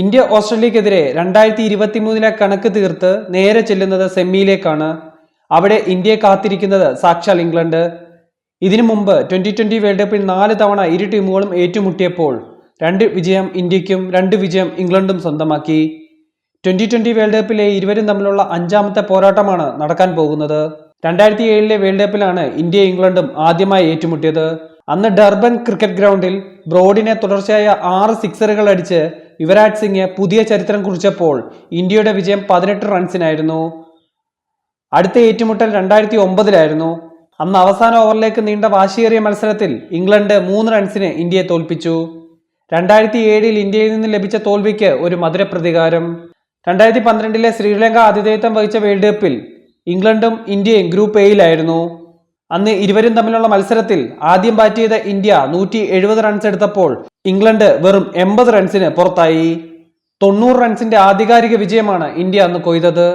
India ഓസ്ട്രേലിയക്കെതിരെ രണ്ടായിരത്തി ഇരുപത്തി മൂന്നിലെ കണക്ക് തീർത്ത് നേരെ ചെല്ലുന്നത് സെമിയിലേക്കാണ്. അവിടെ ഇന്ത്യയെ കാത്തിരിക്കുന്നത് സാക്ഷാൽ ഇംഗ്ലണ്ട്. ഇതിനു മുമ്പ് ട്വന്റി ട്വന്റി വേൾഡ് കപ്പിൽ നാല് തവണ ഇരു ടീമുകളും ഏറ്റുമുട്ടിയപ്പോൾ രണ്ട് വിജയം ഇന്ത്യക്കും രണ്ട് വിജയം ഇംഗ്ലണ്ടും സ്വന്തമാക്കി. ട്വന്റി ട്വന്റി വേൾഡ് കപ്പിലെ ഇരുവരും തമ്മിലുള്ള അഞ്ചാമത്തെ പോരാട്ടമാണ് നടക്കാൻ പോകുന്നത്. രണ്ടായിരത്തി ഏഴിലെ വേൾഡ് കപ്പിലാണ് ഇന്ത്യയും ഇംഗ്ലണ്ടും ആദ്യമായി ഏറ്റുമുട്ടിയത്. അന്ന് ഡർബൻ ക്രിക്കറ്റ് ഗ്രൗണ്ടിൽ ബ്രോഡിനെ തുടർച്ചയായ ആറ് സിക്സറുകൾ അടിച്ച് യുവരാജ് സിംഗ് പുതിയ ചരിത്രം കുറിച്ചപ്പോൾ ഇന്ത്യയുടെ വിജയം പതിനെട്ട് റൺസിനായിരുന്നു. അടുത്ത ഏറ്റുമുട്ടൽ രണ്ടായിരത്തി ഒമ്പതിലായിരുന്നു അന്ന് അവസാന ഓവറിലേക്ക് നീണ്ട വാശിയേറിയ മത്സരത്തിൽ ഇംഗ്ലണ്ട് മൂന്ന് റൺസിന് ഇന്ത്യയെ തോൽപ്പിച്ചു. രണ്ടായിരത്തി ഏഴിൽ ഇന്ത്യയിൽ നിന്ന് ലഭിച്ച തോൽവിക്ക് ഒരു മധുര പ്രതികാരം രണ്ടായിരത്തി പന്ത്രണ്ടിലെ ശ്രീലങ്ക ആതിഥേയത്വം വഹിച്ച വേൾഡ് കപ്പിൽ ഇംഗ്ലണ്ടും ഇന്ത്യയും ഗ്രൂപ്പ് എയിലായിരുന്നു. അന്ന് ഇരുവരും തമ്മിലുള്ള മത്സരത്തിൽ ആദ്യം ബാറ്റ് ചെയ്ത ഇന്ത്യ നൂറ്റി എഴുപത് റൺസ് എടുത്തപ്പോൾ ഇംഗ്ലണ്ട് വെറും എൺപത് റൺസിന് പുറത്തായി. തൊണ്ണൂറ് റൺസിന്റെ ആധികാരിക വിജയമാണ് ഇന്ത്യ അന്ന് കൊയ്തത്.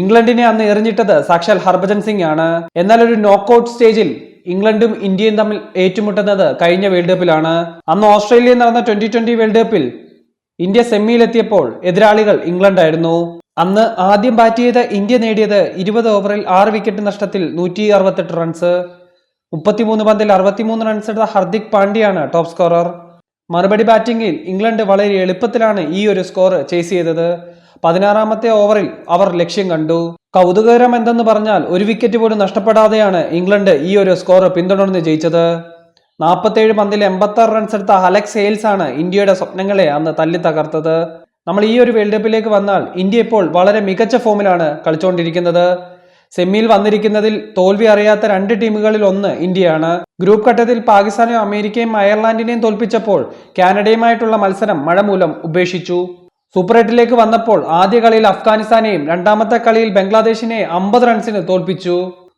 ഇംഗ്ലണ്ടിനെ അന്ന് എറിഞ്ഞിട്ടത് സാക്ഷാൽ ഹർഭജൻ സിംഗ് ആണ്. എന്നാൽ ഒരു നോക്കൌട്ട് സ്റ്റേജിൽ ഇംഗ്ലണ്ടും ഇന്ത്യയും തമ്മിൽ ഏറ്റുമുട്ടുന്നത് കഴിഞ്ഞ വേൾഡ് കപ്പിലാണ്. അന്ന് ഓസ്ട്രേലിയ നടന്ന ട്വന്റി ട്വന്റി വേൾഡ് കപ്പിൽ ഇന്ത്യ സെമിയിലെത്തിയപ്പോൾ എതിരാളികൾ ഇംഗ്ലണ്ടായിരുന്നു. അന്ന് ആദ്യം ബാറ്റ് ചെയ്ത ഇന്ത്യ നേടിയത് ഇരുപത് ഓവറിൽ ആറ് വിക്കറ്റ് നഷ്ടത്തിൽ നൂറ്റി അറുപത്തെട്ട് റൺസ് മുപ്പത്തിമൂന്ന് പന്തിൽ അറുപത്തിമൂന്ന് റൺസ് എടുത്ത ഹർദിക് പാണ്ഡ്യയാണ് ടോപ്പ് സ്കോറർ മറുപടി ബാറ്റിംഗിൽ ഇംഗ്ലണ്ട് വളരെ എളുപ്പത്തിലാണ് ഈ ഒരു സ്കോർ ചേസ് ചെയ്തത്. പതിനാറാമത്തെ ഓവറിൽ അവർ ലക്ഷ്യം കണ്ടു. കൗതുകകരം എന്തെന്ന് പറഞ്ഞാൽ ഒരു വിക്കറ്റ് പോലും നഷ്ടപ്പെടാതെയാണ് ഇംഗ്ലണ്ട് ഈ ഒരു സ്കോർ പിന്തുടർന്ന് ജയിച്ചത്. നാൽപ്പത്തേഴ് പന്തിൽ എൺപത്തി ആറ് റൺസ് എടുത്ത അലക്സ് ഹെയിൽസ് ആണ് ഇന്ത്യയുടെ സ്വപ്നങ്ങളെ അന്ന് തല്ലി തകർത്തത്. നമ്മൾ ഈ ഒരു വേൾഡ് കപ്പിലേക്ക് വന്നാൽ ഇന്ത്യ ഇപ്പോൾ വളരെ മികച്ച ഫോമിലാണ് കളിച്ചുകൊണ്ടിരിക്കുന്നത് സെമിയിൽ വന്നിരിക്കുന്നതിൽ തോൽവി അറിയാത്ത രണ്ട് ടീമുകളിൽ ഒന്ന് ഇന്ത്യയാണ്. ഗ്രൂപ്പ് ഘട്ടത്തിൽ പാകിസ്ഥാനെയും അമേരിക്കയും അയർലാൻഡിനെയും തോൽപ്പിച്ചപ്പോൾ കാനഡയുമായിട്ടുള്ള മത്സരം മഴ മൂലം ഉപേക്ഷിച്ചു. സൂപ്പർ എട്ടിലേക്ക് വന്നപ്പോൾ ആദ്യ കളിയിൽ അഫ്ഗാനിസ്ഥാനെയും രണ്ടാമത്തെ കളിയിൽ ബംഗ്ലാദേശിനെ അമ്പത് റൺസിന് തോൽപ്പിച്ചു.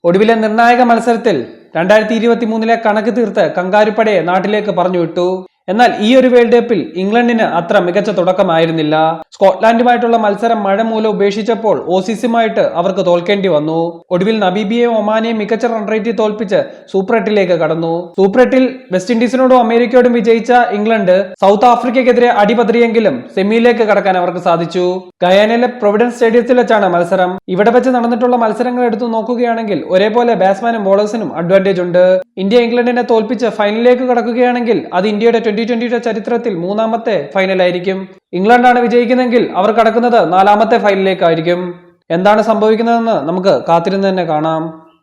ഒടുവിലെ നിർണായക മത്സരത്തിൽ രണ്ടായിരത്തി ഇരുപത്തി മൂന്നിലെ കണക്ക് തീർത്ത് കങ്കാരുപ്പടയെ നാട്ടിലേക്ക് പറഞ്ഞു വിട്ടു. എന്നാൽ ഈ ഒരു വേൾഡ് കപ്പിൽ ഇംഗ്ലണ്ടിന് അത്ര മികച്ച തുടക്കമായിരുന്നില്ല. സ്കോട്ട്ലാൻഡുമായിട്ടുള്ള മത്സരം മഴ മൂലം ഉപേക്ഷിച്ചപ്പോൾ ഓസീസുമായിട്ട് അവർക്ക് തോൽക്കേണ്ടി വന്നു. ഒടുവിൽ നബീബിയെയും ഒമാനെയും മികച്ച റൺ റേറ്റിൽ തോൽപ്പിച്ച് സൂപ്പർ എട്ടിലേക്ക് കടന്നു. സൂപ്പർ എട്ടിൽ വെസ്റ്റ് ഇൻഡീസിനോടും അമേരിക്കയോടും വിജയിച്ച ഇംഗ്ലണ്ട് സൗത്ത് ആഫ്രിക്കയ്ക്കെതിരെ അടിപതറിയെങ്കിലും സെമിയിലേക്ക് കടക്കാൻ അവർക്ക് സാധിച്ചു. ഗയാനയിലെ പ്രൊവിഡൻസ് സ്റ്റേഡിയത്തിൽ വെച്ചാണ് മത്സരം. ഇവിടെ വെച്ച് നടന്നിട്ടുള്ള മത്സരങ്ങൾ എടുത്തു നോക്കുകയാണെങ്കിൽ ഒരേപോലെ ബാറ്റ്സ്മാനും ബോളേഴ്സിനും അഡ്വാന്റേജ് ഉണ്ട്. ഇന്ത്യ ഇംഗ്ലണ്ടിനെ തോൽപ്പിച്ച് ഫൈനലിലേക്ക് കടക്കുകയാണെങ്കിൽ അത് ഇന്ത്യയുടെ ട്വന്റി ട്വന്റിയുടെ ചരിത്രത്തിൽ മൂന്നാമത്തെ ഫൈനലായിരിക്കും ഇംഗ്ലണ്ടാണ് വിജയിക്കുന്നതെങ്കിൽ അവർ കടക്കുന്നത് നാലാമത്തെ ഫൈനലിലേക്കായിരിക്കും എന്താണ് സംഭവിക്കുന്നതെന്ന് നമുക്ക് കാത്തിരുന്ന് തന്നെ കാണാം.